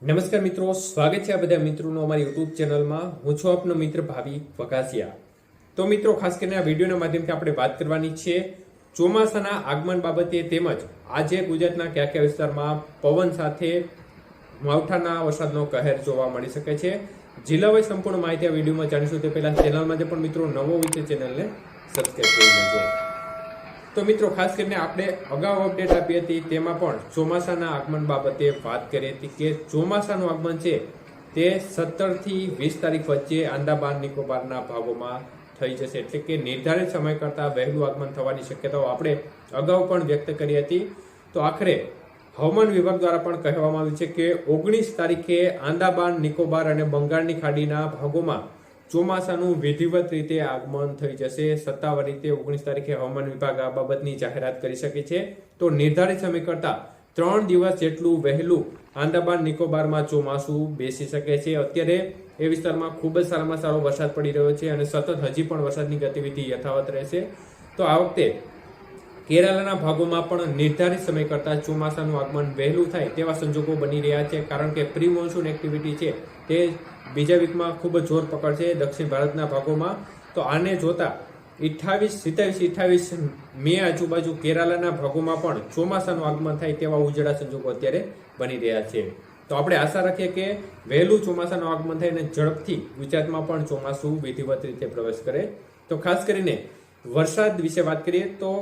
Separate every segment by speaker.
Speaker 1: નમસ્કાર મિત્રો, સ્વાગત છે આ બધા મિત્રોનું અમારી યુટ્યુબ ચેનલમાં. હું છું આપનો મિત્ર ભાવી વકાસિયા તો મિત્રો, ખાસ કરીને આ વિડીયોના માધ્યમથી આપણે વાત કરવાની છે ચોમાસાના આગમન બાબતે તેમજ આજે ગુજરાતના કયા કયા વિસ્તારમાં પવન સાથે માવઠાના વરસાદનો કહેર જોવા મળી શકે છે. જિલ્લા વાઇઝ સંપૂર્ણ માહિતી આ વિડીયોમાં જાણીશું. તે પહેલાં ચેનલમાં જે પણ મિત્રો નવો હોય છે ચેનલને સબસ્ક્રાઈબ કરી લેજો. તો મિત્રો, ખાસ કરીને આપણે અગાઉ અપડેટ આપી હતી, તેમાં પણ ચોમાસાના આગમન બાબતે વાત કરી હતી કે ચોમાસાનું આગમન છે તે સત્તરથી વીસ તારીખ વચ્ચે આંદામાન નિકોબારના ભાગોમાં થઈ જશે. એટલે કે નિર્ધારિત સમય કરતાં વહેલું આગમન થવાની શક્યતાઓ આપણે અગાઉ પણ વ્યક્ત કરી હતી. તો આખરે હવામાન વિભાગ દ્વારા પણ કહેવામાં આવ્યું છે કે ઓગણીસ તારીખે આંદામાન, નિકોબાર અને બંગાળની ખાડીના ભાગોમાં ચોમાસાનું વિધિવત રીતે આગમન થઈ જશે. સત્તાવાર રીતે ઓગણીસ તારીખે હવામાન વિભાગ આ બાબતની જાહેરાત કરી શકે છે. તો નિર્ધારિત સમય કરતા ત્રણ દિવસ જેટલું વહેલું આંદામાન નિકોબારમાં ચોમાસું બેસી શકે છે. અત્યારે એ વિસ્તારમાં ખૂબ જ સારામાં સારો વરસાદ પડી રહ્યો છે અને સતત હજી પણ વરસાદની ગતિવિધિ યથાવત રહેશે. તો આ વખતે કેરાલાના ભાગોમાં પણ નિર્ધારિત સમય કરતાં ચોમાસાનું આગમન વહેલું થાય તેવા સંજોગો બની રહ્યા છે, કારણ કે પ્રી મોન્સૂન એક્ટિવિટી છે તે બીજા વીકમાં ખૂબ જ જોર પકડશે દક્ષિણ ભારતના ભાગોમાં. તો આને જોતા અઠ્ઠાવીસ, સિત્તાવીસ, અઠ્ઠાવીસ મે આજુબાજુ કેરાલાના ભાગોમાં પણ ચોમાસાનું આગમન થાય તેવા ઉજળા સંજોગો અત્યારે બની રહ્યા છે. તો આપણે આશા રાખીએ કે વહેલું ચોમાસાનું આગમન થાય અને ઝડપથી ગુજરાતમાં પણ ચોમાસું વિધિવત રીતે પ્રવેશ કરે. તો ખાસ કરીને વરસાદ વિશે વાત કરીએ તો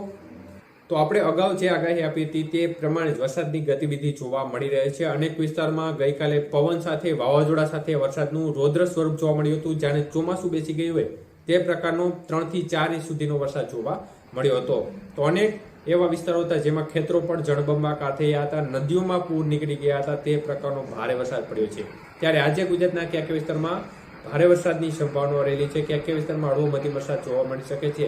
Speaker 1: તો આપણે અગાઉ જે આગાહી આપી હતી તે પ્રમાણે જ વરસાદની ગતિવિધિ જોવા મળી રહી છે. અનેક વિસ્તારમાં ગઈકાલે પવન સાથે, વાવાઝોડા સાથે વરસાદનું રૌદ્ર સ્વરૂપ જોવા મળ્યું હતું, જાણે ચોમાસું બેસી ગયું હોય તે પ્રકારનો ત્રણથી ચાર ઇંચ સુધીનો વરસાદ જોવા મળ્યો હતો. તો અનેક એવા વિસ્તારો હતા જેમાં ખેતરો પણ જળબંબાકાર થયા હતા, નદીઓમાં પૂર નીકળી ગયા હતા, તે પ્રકારનો ભારે વરસાદ પડ્યો છે. ત્યારે આજે ગુજરાતના ક્યાંક વિસ્તારમાં ભારે વરસાદની સંભાવના રહેલી છે ક્યાંક વિસ્તારમાં હળવો મધ્યમ વરસાદ જોવા મળી શકે છે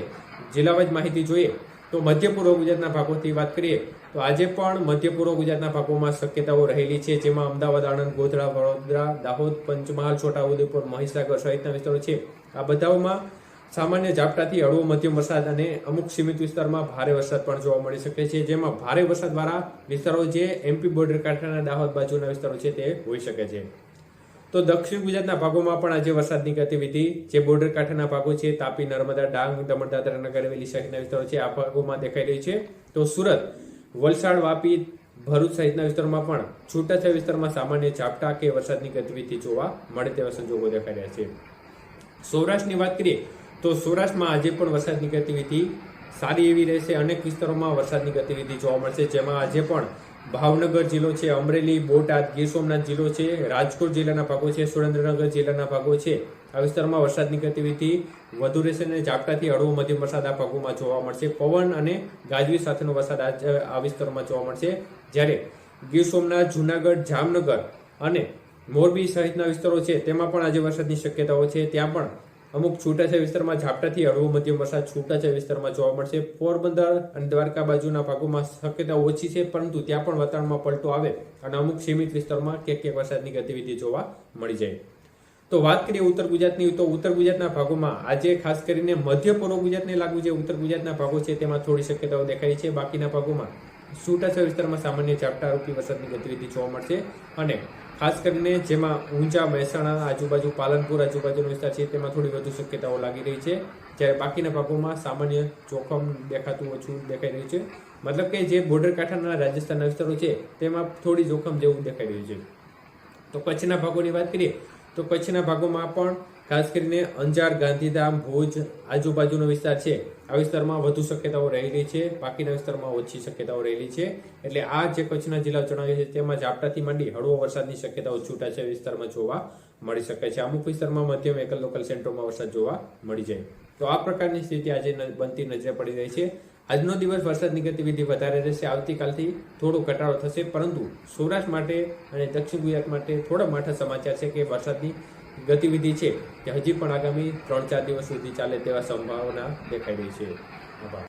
Speaker 1: જિલ્લાવાઇઝ માહિતી જોઈએ તો મધ્ય પૂર્વ ગુજરાતના ભાગોથી વાત કરીએ, તો આજે પણ મધ્ય પૂર્વ ગુજરાતના ભાગોમાં શક્યતાઓ રહેલી છે, જેમાં અમદાવાદ, આણંદ, ગોધરા, વડોદરા, દાહોદ, પંચમહાલ, છોટાઉદેપુર, મહીસાગર સહિતના વિસ્તારો છે. આ બધાઓમાં સામાન્ય ઝાપટાથી હળવો મધ્યમ વરસાદ અને અમુક સીમિત વિસ્તારમાં ભારે વરસાદ પણ જોવા મળી શકે છે, જેમાં ભારે વરસાદવાળા વિસ્તારો જે એમપી બોર્ડર કાંઠાના દાહોદ બાજુના વિસ્તારો છે તે હોઈ શકે છે. તો દક્ષિણ ગુજરાતના ભાગોમાં પણ આજે વરસાદની ગતિવિધિ, જે બોર્ડર કાંઠાના ભાગો છે, તાપી, નર્મદા, ડાંગ દમણ દાદરા નગર હવેલી સહિતના વિસ્તારો છે, આ ભાગોમાં દેખાઈ રહી છે. તો સુરત, વલસાડ, વાપી, ભરૂચ સહિતના વિસ્તારોમાં પણ છૂટાછવાયા વિસ્તારમાં સામાન્ય ઝાપટા કે વરસાદની ગતિવિધિ જોવા મળે તેવા સંજોગો દેખાઈ રહ્યા છે. સૌરાષ્ટ્રની વાત કરીએ, તો સૌરાષ્ટ્રમાં આજે પણ વરસાદની ગતિવિધિ સારી એવી રહેશે. અનેક વિસ્તારોમાં વરસાદની ગતિવિધિ જોવા મળશે, જેમાં આજે પણ ભાવનગર જિલ્લો છે, અમરેલી, બોટાદ, ગીર સોમનાથ જિલ્લો છે, રાજકોટ જિલ્લાના ભાગો છે, સુરેન્દ્રનગર જિલ્લાના ભાગો છે. આ વિસ્તારમાં વરસાદની ગતિવિધિ વધુ રહેશે અને ઝાપટાથી હળવો મધ્યમ વરસાદ આ ભાગોમાં જોવા મળશે. પવન અને ગાજવીજ સાથેનો વરસાદ આ વિસ્તારમાં જોવા મળશે. જ્યારે ગીર સોમનાથ, જુનાગઢ, જામનગર અને મોરબી સહિતના વિસ્તારો છે, તેમાં પણ આજે વરસાદની શક્યતાઓ છે. ત્યાં પણ અમુક છૂટાછવાયા વિસ્તારમાં ઝાપટાથી હળવો મધ્યમ વરસાદ છૂટાછવાયા વિસ્તારમાં જોવા મળશે. પોરબંદર અને દ્વારકા બાજુના ભાગોમાં શક્યતા ઓછી છે, પરંતુ ત્યાં પણ વાતાવરણમાં પલટો આવે અને અમુક સીમિત વિસ્તારમાં ક્યાંક ક્યાંક વરસાદની ગતિવિધિ જોવા મળી જાય. તો વાત કરીએ ઉત્તર ગુજરાતની, તો ઉત્તર ગુજરાતના ભાગોમાં આજે ખાસ કરીને મધ્ય પૂર્વ ગુજરાતને લાગુ જે ઉત્તર ગુજરાતના ભાગો છે, તેમાં થોડી શક્યતાઓ દેખાય છે. બાકીના ભાગોમાં છૂટાછવાયા વિસ્તારમાં સામાન્ય ઝાપટા રૂપી વરસાદની ગતિવિધિ જોવા મળશે અને ખાસ કરીને જેમાં ઊંઝા, મહેસાણા, આજુબાજુ પાલનપુર, આજુબાજુનો વિસ્તાર છે, તેમાં થોડી વધુ શક્યતાઓ લાગી રહી છે. જ્યારે બાકીના ભાગોમાં સામાન્ય જોખમ દેખાતું ઓછું દેખાઈ રહ્યું છે. મતલબ કે જે બોર્ડર કાંઠાના રાજસ્થાનના વિસ્તારો છે, તેમાં થોડી જોખમ જેવું દેખાઈ રહ્યું છે. તો કચ્છના ભાગોની વાત કરીએ, તો કચ્છના ભાગોમાં પણ ખાસ કરીને અંજાર, ગાંધીધામ, ભુજ આજુબાજુનો વિસ્તાર છે. આ વિસ્તારમાં વધુ શક્યતાઓ રહેલી છે. બાકીના વિસ્તારમાં ઓછી શક્યતાઓ રહેલી છે. એટલે આ જે કચ્છના જિલ્લાઓ જણાવ્યા છે તેમાં ઝાપટાથી માંડી હળવો વરસાદની શક્યતાઓ છૂટાછવાયા વિસ્તારમાં જોવા મળી શકે છે. અમુક વિસ્તારમાં મધ્યમ એકલ લોકલ સેન્ટરોમાં વરસાદ જોવા મળી જાય. તો આ પ્રકારની સ્થિતિ આજે બનતી નજરે પડી રહી છે. આજનો દિવસ વરસાદની ગતિવિધિ વધારે રહેશે. આવતીકાલથી થોડો ઘટાડો થશે. પરંતુ સૌરાષ્ટ્ર માટે અને દક્ષિણ ગુજરાત માટે થોડા માઠા સમાચાર છે કે વરસાદની ગતિવિધિ છે તે હજી પણ આગામી ત્રણ ચાર દિવસ સુધી ચાલે તેવા સંભાવના દેખાઈ રહી છે.